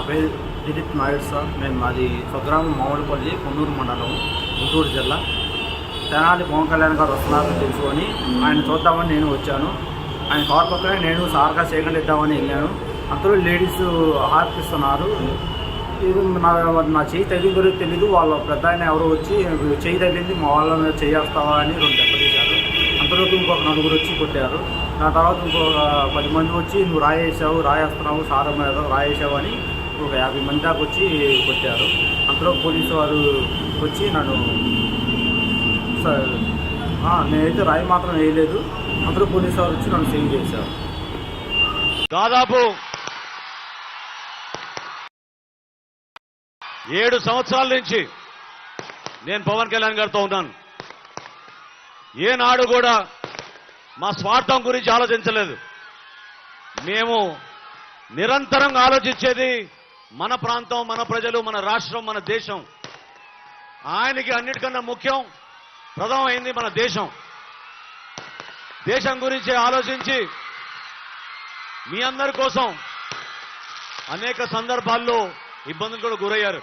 నా పేరు దిలీప్ నాయుడు సార్. మేము మాది స్వగ్రామం మామిడిపల్లి కొన్నూరు మండలం గుంటూరు జిల్లా. తెనాలి పవన్ కళ్యాణ్ గారు వస్తున్నారని తెలుసుకొని ఆయన చూద్దామని నేను వచ్చాను. ఆయన కార్ పక్కనే నేను సార్గా సేకలు ఇద్దామని వెళ్ళాను. అందరూ లేడీస్ హార్పిస్తున్నారు. ఇది నా నా చేయి తగిలిందో తెలీదు. వాళ్ళ పెద్ద ఆయన ఎవరో వచ్చి చేయి తగిలింది మా వాళ్ళని చేయేస్తావా? అని రెండు దెబ్బతీశారు అంతలోకి ఇంకొక నలుగురు వచ్చి కొట్టారు. నా తర్వాత ఇంకొక పది మంది వచ్చి నువ్వు రాయేసావు రాయేస్తున్నావు సారం ఏదో రాయేసావు అని ఒక యాభై మంది దాకా వచ్చి కొట్టారు. అంతలో పోలీసు వారు వచ్చి నన్ను నేనైతే రాయి మాత్రం వేయలేదు. అందరూ పోలీసు వారు వచ్చి నన్ను సేవ్ చేశారు. దాదాపు ఏడు సంవత్సరాల నుంచి నేను పవన్ కళ్యాణ్ గారితో ఉన్నాను. ఏనాడు కూడా మా స్వార్థం గురించి ఆలోచించలేదు. మేము నిరంతరం ఆలోచించేది మన ప్రాంతం మన ప్రజలు మన రాష్ట్రం మన దేశం. ఆయనకి అన్నిటికన్నా ముఖ్యం ప్రథమమైంది మన దేశం. దేశం గురించి ఆలోచించి మీ అందరి కోసం అనేక సందర్భాల్లో ఇబ్బందులు కూడా గురయ్యారు.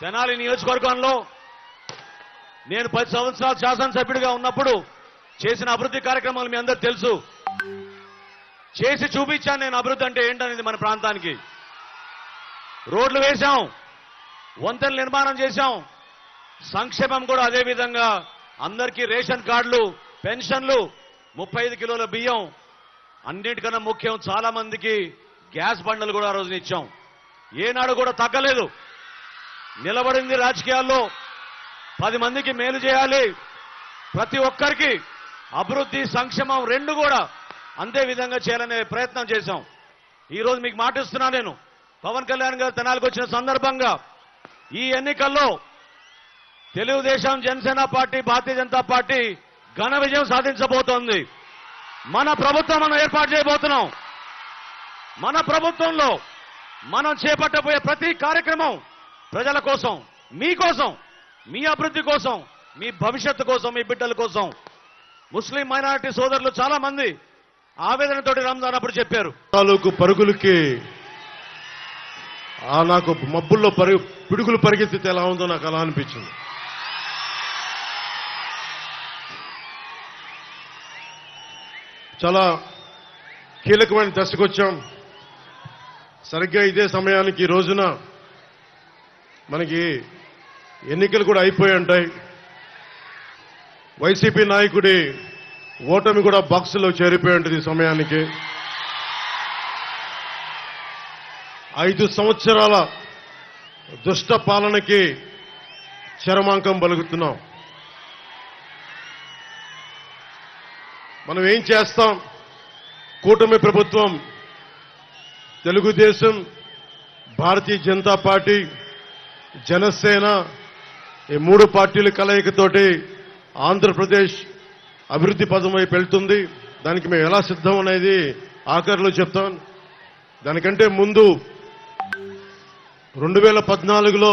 తెనాలి నియోజకవర్గంలో నేను పది సంవత్సరాలు శాసనసభ్యుడిగా ఉన్నప్పుడు చేసిన అభివృద్ధి కార్యక్రమాలు మీ అందరూ తెలుసు. చేసి చూపించాను నేను అభివృద్ధి అంటే ఏంటనేది మన ప్రాంతానికి. రోడ్లు వేశాం వంతెన నిర్మాణం చేశాం. సంక్షేమం కూడా అదే విధంగా అందరికీ రేషన్ కార్డులు పెన్షన్లు ముప్పై ఐదు కిలోల బియ్యం అన్నిటికన్నా ముఖ్యం చాలా మందికి గ్యాస్ బండలు కూడా ఆ రోజున ఇచ్చాం. ఏనాడు కూడా తగ్గలేదు. నిలబడింది రాజకీయాల్లో. పది మందికి మేలు చేయాలి. ప్రతి ఒక్కరికి అభివృద్ధి సంక్షేమం రెండు కూడా అంతే విధంగా చేయాలనే ప్రయత్నం చేశాం. ఈరోజు మీకు మాటిస్తున్నా నేను. పవన్ కళ్యాణ్ గారు తెనాలకు వచ్చిన సందర్భంగా ఈ ఎన్నికల్లో తెలుగుదేశం జనసేన పార్టీ భారతీయ జనతా పార్టీ ఘన విజయం సాధించబోతోంది. మన ప్రభుత్వం మనం ఏర్పాటు చేయబోతున్నాం. మన ప్రభుత్వంలో మనం చేపట్టబోయే ప్రతి కార్యక్రమం ప్రజల కోసం మీకోసం మీ అభివృద్ధి కోసం మీ భవిష్యత్తు కోసం మీ బిడ్డల కోసం. ముస్లిం మైనారిటీ సోదరులు చాలా మంది ఆవేదనతోటి రంజాన్ అప్పుడు చెప్పారు. తాలూకు పరుగులకి నాకు మబ్బుల్లో పరుగు పిడుగులు పరిగెత్తితే ఎలా ఉందో నాకు అలా అనిపించింది. చాలా కీలకమైన దశకు వచ్చాం. సరిగ్గా ఇదే సమయానికి ఈ రోజున మనకి ఎన్నికలు కూడా అయిపోయి ఉంటాయి. వైసీపీ నాయకుడి ఓటమి కూడా బాక్సులో చేరిపోయి ఉంటుంది ఈ సమయానికి. ఐదు సంవత్సరాల దుష్ట పాలనకి చరమాంకం పలుకుతున్నాం. మనం ఏం చేస్తాం? కూటమి ప్రభుత్వం తెలుగుదేశం భారతీయ జనతా పార్టీ జనసేన ఈ మూడు పార్టీల కలయికతోటి ఆంధ్రప్రదేశ్ అభివృద్ధి పదం వైపు వెళ్తుంది. దానికి మేము ఎలా సిద్ధం అనేది ఆఖరిలో చెప్తాం. దానికంటే ముందు రెండు వేల పద్నాలుగులో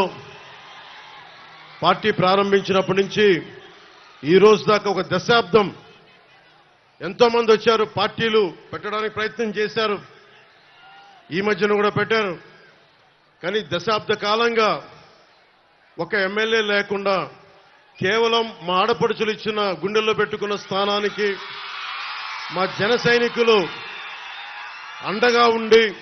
పార్టీ ప్రారంభించినప్పటి నుంచి ఈ రోజు దాకా ఒక దశాబ్దం ఎంతోమంది వచ్చారు పార్టీలు పెట్టడానికి ప్రయత్నం చేశారు ఈ మధ్యన కూడా పెట్టారు. కానీ దశాబ్ద కాలంగా ఒక ఎమ్మెల్యే లేకుండా కేవలం మా ఆడపడుచులు ఇచ్చిన గుండెల్లో పెట్టుకున్న స్థానానికి మా జన సైనికులు అండగా ఉండి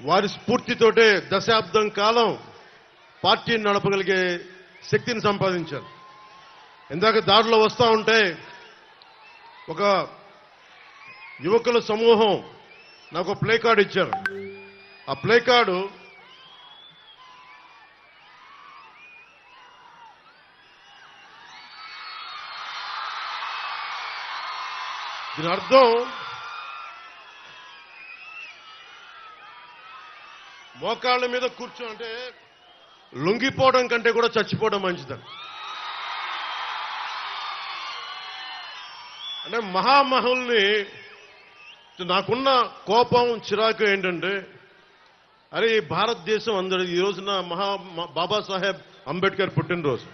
వారి స్ఫూర్తితోటే దశాబ్దం కాలం పార్టీని నడపగలిగే శక్తిని సంపాదించారు. ఇందాక దారిలో వస్తూ ఉంటే ఒక యువకుల సమూహం నాకు ప్లే కార్డు ఇచ్చారు. ఆ ప్లే కార్డు దీని అర్థం మోకాళ్ళ మీద కూర్చో అంటే లొంగిపోవడం కంటే కూడా చచ్చిపోవడం మంచిదని. అంటే మహామహుల్ని నాకున్న కోపం చిరాకు ఏంటంటే అరే ఈ భారతదేశం అందరి ఈ రోజున మహా బాబాసాహెబ్ అంబేద్కర్ పుట్టినరోజు.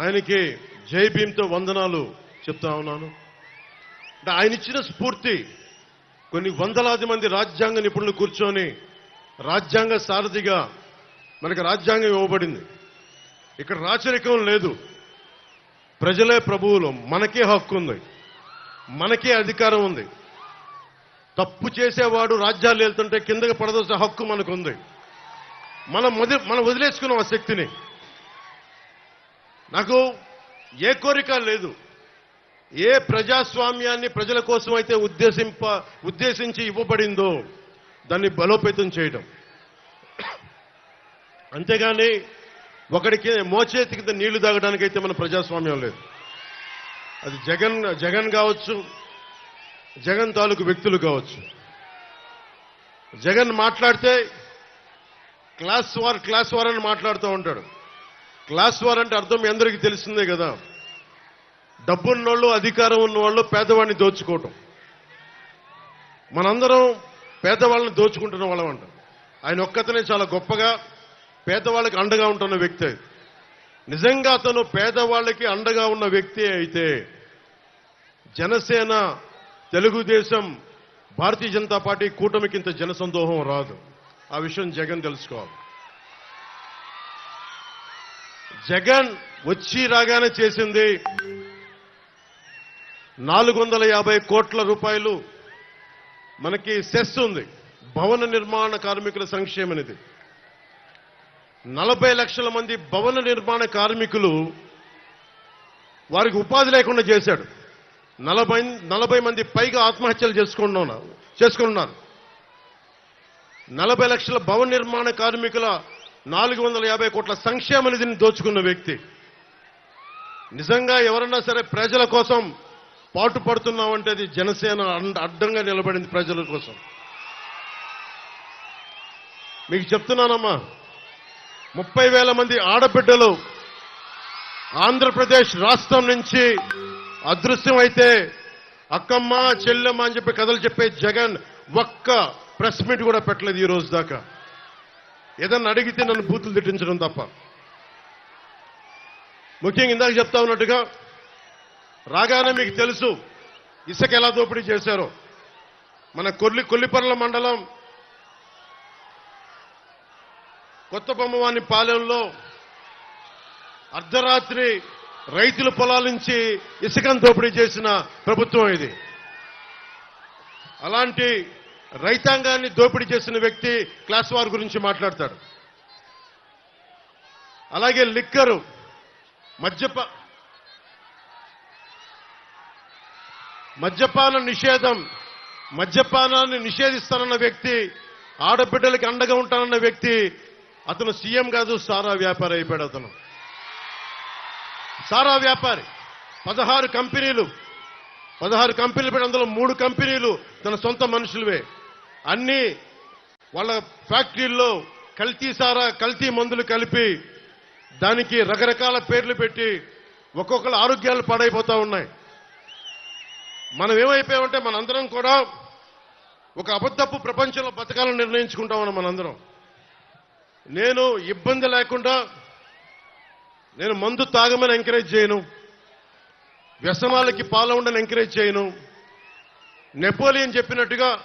ఆయనకి జై భీమ్తో వందనాలు చెప్తా ఉన్నాను. అంటే ఆయన ఇచ్చిన స్ఫూర్తి కొన్ని వందలాది మంది రాజ్యాంగ నిపుణులు కూర్చొని రాజ్యాంగ సారథిగా మనకు రాజ్యాంగం ఇవ్వబడింది. ఇక్కడ రాచరికం లేదు. ప్రజలే ప్రభువులు మనకే హక్కు ఉంది మనకే అధికారం ఉంది. తప్పు చేసేవాడు రాజ్యాలు వెళ్తుంటే కిందకి పడదోసే హక్కు మనకుంది. మనం మనం వదిలేసుకున్నాం ఆ శక్తిని. నాకు ఏ కోరిక లేదు. ఏ ప్రజాస్వామ్యాన్ని ప్రజల కోసం అయితే ఉద్దేశింప ఉద్దేశించి ఇవ్వబడిందో దాన్ని బలోపేతం చేయడం. అంతేగాని ఒకడికి మోచేతి కింద నీళ్ళు తాగడానికి అయితే మన ప్రజాస్వామ్యం లేదు. అది జగన్ జగన్ కావచ్చు జగన్ తాలూకు వ్యక్తులు కావచ్చు. జగన్ మాట్లాడితే క్లాస్ వార్ క్లాస్ వార్ అని మాట్లాడుతూ ఉంటాడు. క్లాస్ వార్ అంటే అర్థం మీ అందరికీ తెలిసిందే కదా. డబ్బున్నోళ్ళు అధికారం ఉన్నవాళ్ళు పేదవాడిని దోచుకోవటం. మనందరం పేదవాళ్ళని దోచుకుంటున్న వాళ్ళం అంట. ఆయన ఒక్కతనే చాలా గొప్పగా పేదవాళ్ళకి అండగా ఉంటున్న వ్యక్తి. నిజంగా అతను పేదవాళ్ళకి అండగా ఉన్న వ్యక్తి అయితే జనసేన తెలుగుదేశం భారతీయ జనతా పార్టీ కూటమికి ఇంత జనసందోహం రాదు. ఆ విషయం జగన్ తెలుసుకోవాలి. జగన్ వచ్చి రాగానే చేసింది నాలుగు వందల యాభై కోట్ల రూపాయలు మనకి సెస్ ఉంది. భవన నిర్మాణ కార్మికుల సంక్షేమ నిధి నలభై లక్షల మంది భవన నిర్మాణ కార్మికులు వారికి ఉపాధి లేకుండా చేశాడు. నలభై నలభై మంది పైగా ఆత్మహత్యలు చేసుకున్నారు. చేసుకుంటున్నారు నలభై లక్షల భవన నిర్మాణ కార్మికుల నాలుగు వందల యాభై కోట్ల సంక్షేమ నిధిని దోచుకున్న వ్యక్తి. నిజంగా ఎవరన్నా సరే ప్రజల కోసం పాటు పడుతున్నామంటే అది జనసేన అడ్డంగా నిలబడింది ప్రజల కోసం. మీకు చెప్తున్నానమ్మా ముప్పై వేల మంది ఆడబిడ్డలు ఆంధ్రప్రదేశ్ రాష్ట్రం నుంచి అదృశ్యం అయితే అక్కమ్మ చెల్లెమ్మ అని చెప్పి కథలు చెప్పే జగన్ ఒక్క ప్రెస్ మీట్ కూడా పెట్టలేదు ఈ రోజు దాకా. ఏదన్నా అడిగితే నన్ను బూతులు తిట్టించడం తప్ప. ముఖ్యంగా ఇందాక చెప్తా ఉన్నట్టుగా రాగానే మీకు తెలుసు ఇసుక ఎలా దోపిడీ చేశారో. మన కొల్లి కొల్లిపర్ల మండలం కొత్త బొమ్మవాని పాలెంలో అర్ధరాత్రి రైతుల పొలాల నుంచి ఇసుకను దోపిడీ చేసిన ప్రభుత్వం ఇది. అలాంటి రైతాంగాన్ని దోపిడీ చేసిన వ్యక్తి క్లాస్ వార్ గురించి మాట్లాడతాడు. అలాగే లిక్కరు మద్యప మద్యపాన నిషేధం మద్యపానాన్ని నిషేధిస్తానన్న వ్యక్తి ఆడబిడ్డలకి అండగా ఉంటానన్న వ్యక్తి అతను సీఎం కాదు సారా వ్యాపారి అయిపోయాడు అతను. సారా వ్యాపారి పదహారు కంపెనీలు పదహారు కంపెనీలు పెట్టి అందులో మూడు కంపెనీలు తన సొంత మనుషులవే. అన్ని వాళ్ళ ఫ్యాక్టరీల్లో కల్తీ సారా కల్తీ మందులు కలిపి దానికి రకరకాల పేర్లు పెట్టి ఒక్కొక్కరు ఆరోగ్యాలు పాడైపోతా ఉన్నాయి. మనం ఏమైపోయామంటే మనందరం కూడా ఒక అబద్ధపు ప్రపంచంలో బతకాలని నిర్ణయించుకుంటామని మనందరం. నేను ఇబ్బంది లేకుండా నేను మందు తాగమని ఎంకరేజ్ చేయను. వ్యసనాలకి ఉండని ఎంకరేజ్ చేయను. నెపోలియన్ చెప్పినట్టుగా